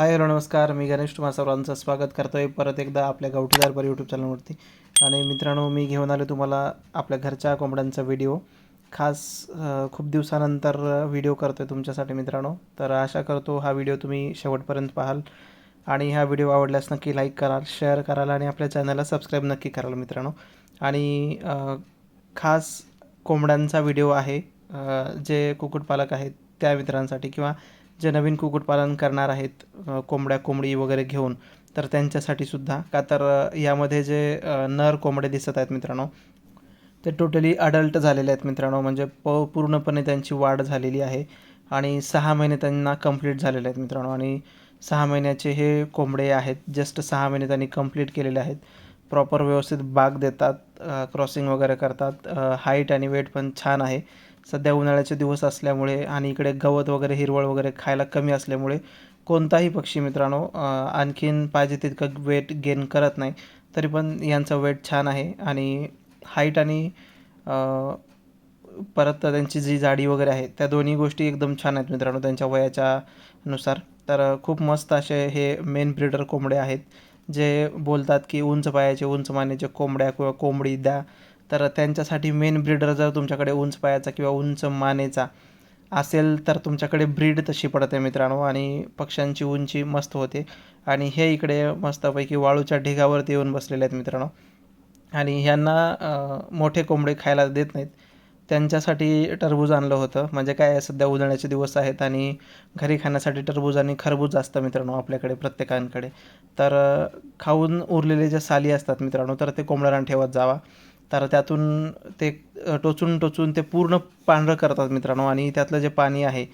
Hi hello नमस्कार. मी गणेश तुम्हा सर्वांचं स्वागत करतो आहे परत एकदा आपल्या गावठी पर यूट्यूब चॅनलवरती आणि मित्रांनो मी घेऊन आलो तुम्हाला आपल्या घरच्या कोंबड्यांचा व्हिडिओ खास खूप दिवसानंतर व्हिडिओ करतो आहे तुमच्यासाठी मित्रांनो. तर आशा करतो हा व्हिडिओ तुम्ही शेवटपर्यंत पाहाल. आणि हा व्हिडिओ आवडल्यास नक्की लाईक कराल शेअर कराल आणि आपल्या चॅनलला सबस्क्राईब नक्की कराल मित्रांनो. आणि खास कोंबड्यांचा व्हिडिओ आहे जे कुक्कुटपालक आहेत त्या मित्रांसाठी किंवा जे नवीन कुक्कुटपालन करणार आहेत कोंबड्या कोंबडी वगैरे घेऊन तर त्यांच्यासाठी सुद्धा. का तर यामध्ये जे नर कोंबडे दिसत आहेत मित्रांनो ते टोटली अडल्ट झालेले आहेत मित्रांनो. म्हणजे प पूर्णपणे त्यांची वाढ झालेली आहे आणि सहा महिने त्यांना कंप्लीट झालेले आहेत मित्रांनो. आणि सहा महिन्याचे हे कोंबडे आहेत जस्ट सहा महिने त्यांनी कंप्लीट केलेले आहेत. प्रॉपर व्यवस्थित बाग देतात क्रॉसिंग वगैरे करतात. हाईट आणि वेट पण छान आहे. सध्या उन्हाळ्याचे दिवस असल्यामुळे आणि इकडे गवत वगैरे हिरवळ वगैरे खायला कमी असल्यामुळे कोणताही पक्षी मित्रांनो आणखीन पाहिजे तितकं वेट गेन करत नाही. तरी पण यांचं वेट छान आहे आणि हाईट आणि परत त्यांची जी जाडी वगैरे आहे त्या दोन्ही गोष्टी एकदम छान आहेत मित्रांनो त्यांच्या वयाच्या नुसार. तर खूप मस्त असे हे मेन ब्रीडर कोंबडे आहेत जे बोलतात की उंच पायाचे उंच मानेचे कोंबड्या किंवा कोंबडी द्या. तर त्यांच्यासाठी मेन ब्रीडर जर तुमच्याकडे उंच पायाचा किंवा उंच मानेचा असेल तर तुमच्याकडे ब्रीड तशी पडते मित्रांनो आणि पक्ष्यांची उंची मस्त होते. आणि हे इकडे मस्तपैकी वाळूच्या ढिगावरती येऊन बसलेले आहेत मित्रांनो. आणि ह्यांना मोठे कोंबडे खायला देत नाहीत. त्यांच्यासाठी टरबूज आणलं होतं. म्हणजे काय सध्या उन्हाळ्याचे दिवस आहेत आणि घरी खाण्यासाठी टरबूज आणि खरबूज असतं मित्रांनो आपल्याकडे प्रत्येकांकडे. तर खाऊन उरलेले जे साली असतात मित्रांनो तर ते कोंबड्यांना ठेवत जावा. तर त्यातून ते टोचून टोचून ते पूर्ण पांढरं करतात मित्रांनो. आणि त्यातलं जे पाणी आहे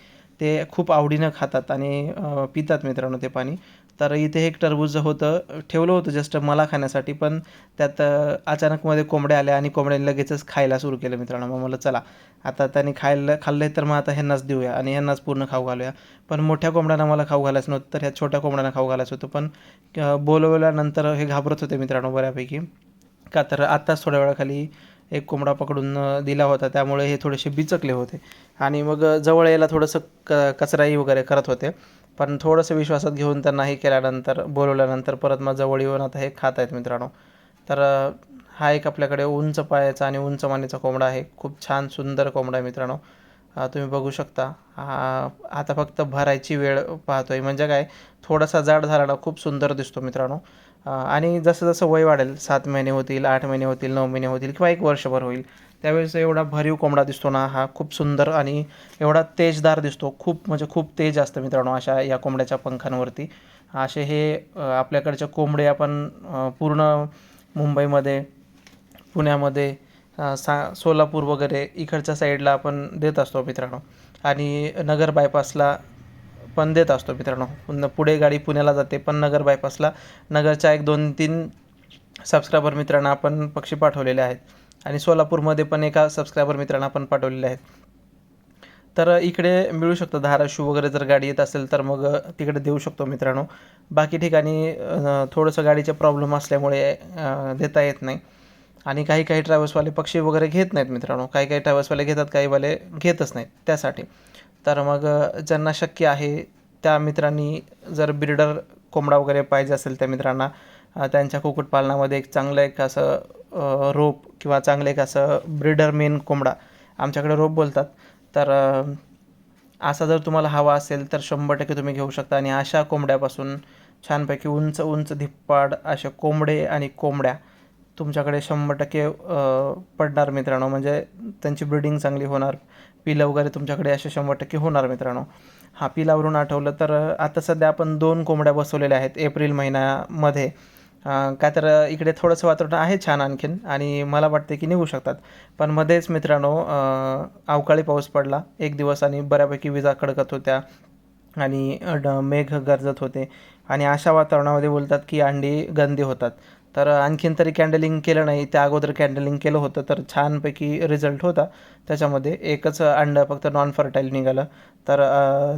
ते खूप आवडीनं खातात आणि पितात मित्रांनो ते पाणी. तर इथे एक टरबूज होतं ठेवलं होतं जस्ट मला खाण्यासाठी पण त्यात अचानकमध्ये कोंबड्या आल्या आणि कोंबड्यांनी लगेचच खायला सुरू केलं मित्रांनो. मग मला चला आता त्यांनी खायला खाल्लं तर मग आता ह्यांनाच देऊया आणि ह्यांनाच पूर्ण खाऊ घालूया. पण मोठ्या कोंबड्यांना मला खाऊ घालायचं नव्हतं तर ह्या छोट्या कोंबड्यांना खाऊ घालायचं होतं. पण बोलवल्यानंतर हे घाबरत होते मित्रांनो बऱ्यापैकी. का तर आत्ताच थोड्या वेळाखाली एक कोंबडा पकडून दिला होता. त्यामुळे हे थोडेसे बिचकले होते. आणि मग जवळ यायला थोडंसं क कचराई वगैरे करत होते. पण थोडंसं विश्वासात घेऊन त्यांना हे केल्यानंतर बोलवल्यानंतर परत मग जवळ येऊन आता हे खात आहेत मित्रांनो. तर हा एक आपल्याकडे उंच पायाचा आणि उंच मानेचा कोंबडा आहे. खूप छान सुंदर कोंबडा आहे मित्रांनो. तुम्ही बघू शकता. हा आता फक्त भरायची वेळ पाहतोय. म्हणजे काय थोडासा जाड झाला ना खूप सुंदर दिसतो मित्रांनो. आणि जसं जसं वय वाढेल सात महिने होतील आठ महिने होतील नऊ महिने होतील किंवा एक वर्षभर होईल त्यावेळेस एवढा भरीव कोंबडा दिसतो ना हा खूप सुंदर आणि एवढा तेजदार दिसतो. खूप म्हणजे खूप तेज असतं मित्रांनो अशा या कोंबड्याच्या पंखांवरती. असे हे आपल्याकडच्या आपल्याकडचे कोंबडे आपण पूर्ण मुंबईमध्ये पुण्यामध्ये सा सोलापूर वगैरे इकडच्या साईडला आपण देत असतो मित्रांनो. आणि नगर बायपासला पण देत असतो मित्रांनो. पुन्हा पुढे गाडी पुण्याला जाते पण नगर बायपासला नगरच्या एक दोन तीन सबस्क्रायबर मित्रांना आपण पक्षी पाठवलेले आहेत. आणि सोलापूरमध्ये पण एका सबस्क्रायबर मित्रांना आपण पाठवलेले आहेत. तर इकडे मिळू शकतं धाराशिव वगैरे जर गाडी येत असेल तर मग तिकडे देऊ शकतो मित्रांनो. बाकी ठिकाणी थोडंसं गाडीचे प्रॉब्लेम असल्यामुळे देता येत नाही. आणि काही काही ट्रॅव्हल्सवाले पक्षी वगैरे घेत नाहीत मित्रांनो. काही काही ट्रॅव्हल्सवाले घेतात काहीवाले घेतच नाहीत त्यासाठी. तर मग ज्यांना शक्य आहे त्या मित्रांनी जर ब्रीडर कोंबडा वगैरे पाहिजे असेल त्या मित्रांना त्यांच्या कुक्कुटपालनामध्ये एक चांगलं एक असं रोप किंवा चांगलं एक असं ब्रीडर मेन कोंबडा आमच्याकडे रोप बोलतात. तर असा जर तुम्हाला हवा असेल तर शंभर टक्के तुम्ही घेऊ शकता. आणि अशा कोंबड्यापासून छानपैकी उंच उंच धिप्पाड असे कोंबडे आणि कोंबड्या तुमच्याकडे शंभर टक्के पडणार मित्रांनो. म्हणजे त्यांची ब्रीडिंग चांगली होणार. पिलं वगैरे तुमच्याकडे असे शंभर टक्के होणार मित्रांनो. हा पिलावरून आठवलं तर आता सध्या आपण दोन कोंबड्या बसवलेल्या आहेत एप्रिल महिन्यामध्ये. काय तर इकडे थोडंसं वातावरण आहे छान आणखीन आणि मला वाटते की निघू शकतात. पण मध्येच मित्रांनो अवकाळी पाऊस पडला. एक दिवस आणि बऱ्यापैकी विजा कडकत होत्या आणि ड मेघ गरजत होते. आणि अशा वातावरणामध्ये बोलतात की अंडी गंदी होतात. तर आणखीन तरी कॅन्डलिंग केलं नाही. त्या अगोदर कॅन्डलिंग केलं होतं तर छानपैकी रिझल्ट होता. त्याच्यामध्ये एकच अंडं फक्त नॉन फर्टाईल निघालं. तर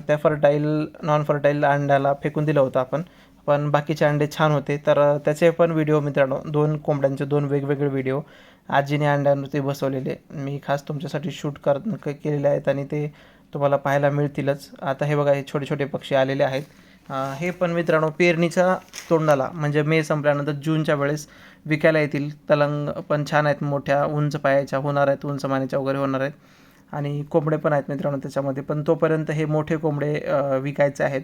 त्या फर्टाईल नॉन फर्टाईल अंड्याला फेकून दिलं होतं आपण. पण बाकीचे अंडे छान होते. तर त्याचे पण व्हिडिओ मित्रांनो दोन कोंबड्यांचे दोन वेगवेगळे व्हिडिओ आजीने अंड्यांवरती बसवलेले. मी खास तुमच्यासाठी शूट कर केलेले आहेत आणि ते तुम्हाला पाहायला मिळतीलच. आता हे बघा हे छोटे छोटे पक्षी आलेले आहेत. हे पण मित्रांनो पेरणीच्या तोंडाला म्हणजे मे संपल्यानंतर जूनच्या वेळेस विकायला येतील. तलंग पण छान आहेत मोठ्या उंच पायाच्या होणार आहेत उंच मानेच्या वगैरे होणार आहेत. आणि कोंबडे पण आहेत मित्रांनो त्याच्यामध्ये पण तोपर्यंत हे मोठे कोंबडे विकायचे आहेत.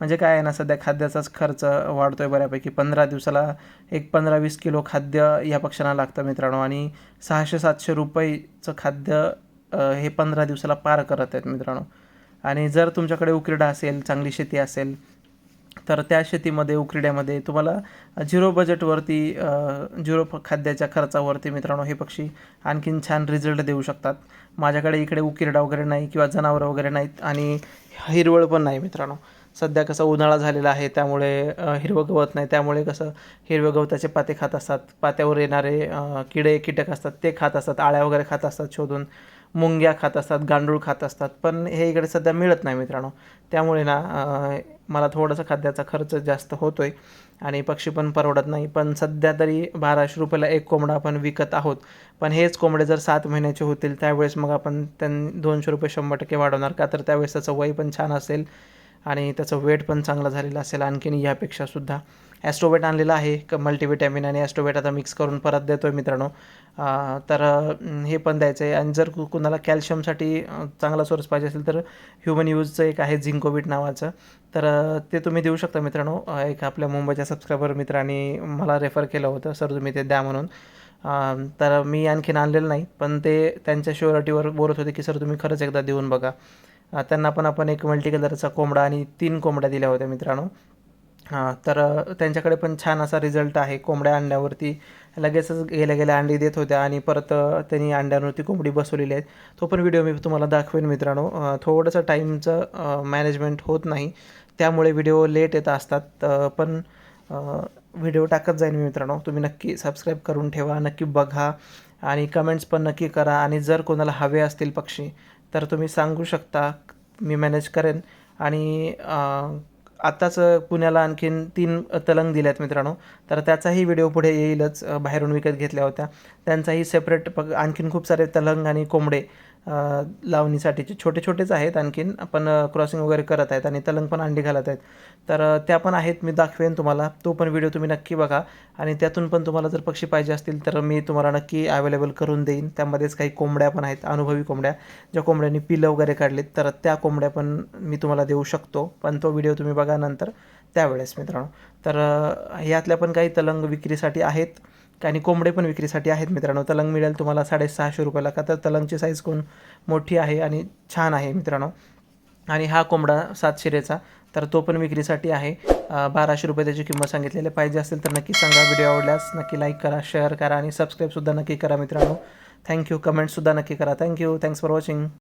म्हणजे काय आहे ना सध्या खाद्याचाच खर्च वाढतो आहे बऱ्यापैकी. पंधरा दिवसाला एक पंधरा वीस किलो खाद्य या पक्ष्यांना लागतं मित्रांनो. आणि सहाशे सातशे रुपयेचं खाद्य हे पंधरा दिवसाला पार करत आहेत मित्रांनो. आणि जर तुमच्याकडे उकिरडा असेल चांगली शेती असेल तर त्या शेतीमध्ये उकिरड्यामध्ये तुम्हाला झिरो बजेटवरती झिरो खाद्याच्या खर्चावरती मित्रांनो हे पक्षी आणखीन छान रिझल्ट देऊ शकतात. माझ्याकडे इकडे उकिरडा वगैरे नाही किंवा जनावरं वगैरे नाहीत आणि हिरवळ पण नाही मित्रांनो. सध्या कसं उन्हाळा झालेला आहे त्यामुळे हिरवं गवत नाही. त्यामुळे कसं हिरव्या गवताचे पाते खात असतात. पात्यावर येणारे किडे कीटक असतात ते खात असतात. आळ्या वगैरे खात असतात शोधून. मुंग्या खात असतात गांडूळ खात असतात. पण हे इकडे सध्या मिळत नाही मित्रांनो. त्यामुळे ना मला थोडासा खाद्याचा खर्च जास्त होतो आहे आणि पक्षी पण परवडत नाही. पण सध्या तरी बाराशे रुपयाला एक कोंबडा आपण विकत आहोत. पण हेच कोंबडे जर सात महिन्याचे होतील त्यावेळेस मग आपण त्यां दोनशे रुपये शंभर टक्के वाढवणार का? तर त्यावेळेस त्याचं वय पण छान असेल. आणि त्याचं वेट पण चांगलं झालेलं असेल आणखीन यापेक्षा सुद्धा. ॲस्ट्रोबेट आणलेलं आहे क मल्टीविटॅमिन आणि ॲस्ट्रोबेट आता मिक्स करून परत देतो आहे मित्रांनो तर हे पण द्यायचं आहे आणि जर कु- कुणाला कॅल्शियमसाठी चांगला सोर्स पाहिजे असेल तर ह्युमन यूजचं एक आहे झिंकोविट नावाचं. तर ते तुम्ही देऊ शकता मित्रांनो. एक आपल्या मुंबईच्या सबस्क्रायबर मित्रांनी मला रेफर केलं होतं. सर तुम्ही ते द्या म्हणून. तर मी आणखीन आणलेलं नाही पण ते त्यांच्या शुअरिटीवर बोलत होते की सर तुम्ही खरंच एकदा देऊन बघा. त्यांना पण आपण एक मल्टी कलरचा कोंबडा आणि तीन कोंबड्या दिल्या होत्या मित्रांनो. हां तर त्यांच्याकडे पण छान असा रिझल्ट आहे. कोंबड्या अंड्यावरती लगेचच गेल्या गेल्या अंडी देत होत्या आणि परत त्यांनी अंड्यांवरती कोंबडी बसवलेली आहेत. तो पण व्हिडिओ मी तुम्हाला दाखवेन मित्रांनो. थोडंसं टाईमचं मॅनेजमेंट होत नाही. त्यामुळे व्हिडिओ लेट येत असतात. पण व्हिडिओ टाकत जाईन मी मित्रांनो. तुम्ही नक्की सबस्क्राईब करून ठेवा. नक्की बघा आणि कमेंट्स पण नक्की करा. आणि जर कोणाला हवे असतील पक्षी तर तुम्ही सांगू शकता मी मॅनेज करेन. आणि आत्ताच पुण्याला आणखीन तीन तलंग दिल्या आहेत मित्रांनो. तर त्याचाही व्हिडिओ पुढे येईलच बाहेरून विकत घेतल्या होत्या. त्यांचाही सेपरेट पग आणखीन खूप सारे तलंग आणि कोंबडे लावणीसाठीचे छोटे छोटेच आहेत आणखीन पण क्रॉसिंग वगैरे करत आहेत आणि तलंग पण अंडी घालत आहेत. तर त्या पण आहेत मी दाखवेन तुम्हाला. तो पण व्हिडिओ तुम्ही नक्की बघा. आणि त्यातून पण तुम्हाला जर पक्षी पाहिजे असतील तर मी तुम्हाला नक्की अवेलेबल करून देईन. त्यामध्येच काही कोंबड्या पण आहेत अनुभवी कोंबड्या. ज्या कोंबड्यांनी पिलं वगैरे काढलीत तर त्या कोंबड्या पण मी तुम्हाला देऊ शकतो. पण तो व्हिडिओ तुम्ही बघा नंतर. त्यावेळेस मित्रांनो. तर ह्यातल्या यातल्या पण काही तलंग विक्रीसाठी आहेत. आणि कोंबडे पण विक्रीसाठी आहेत मित्रांनो. तलंग मिळेल तुम्हाला साडेसहाशे रुपयाला. का तर तलंगची साईज कोण मोठी आहे आणि छान आहे मित्रांनो. आणि हा कोंबडा सात शिरेचा तर तो पण विक्रीसाठी आहे. बाराशे रुपये त्याची किंमत सांगितलेली पाहिजे असेल तर नक्की सांगा. व्हिडिओ आवडल्यास नक्की लाईक करा शेअर करा आणि सबस्क्राईबसुद्धा नक्की करा मित्रांनो. थँक्यू कमेंटसुद्धा नक्की करा. Thank you thanks for watching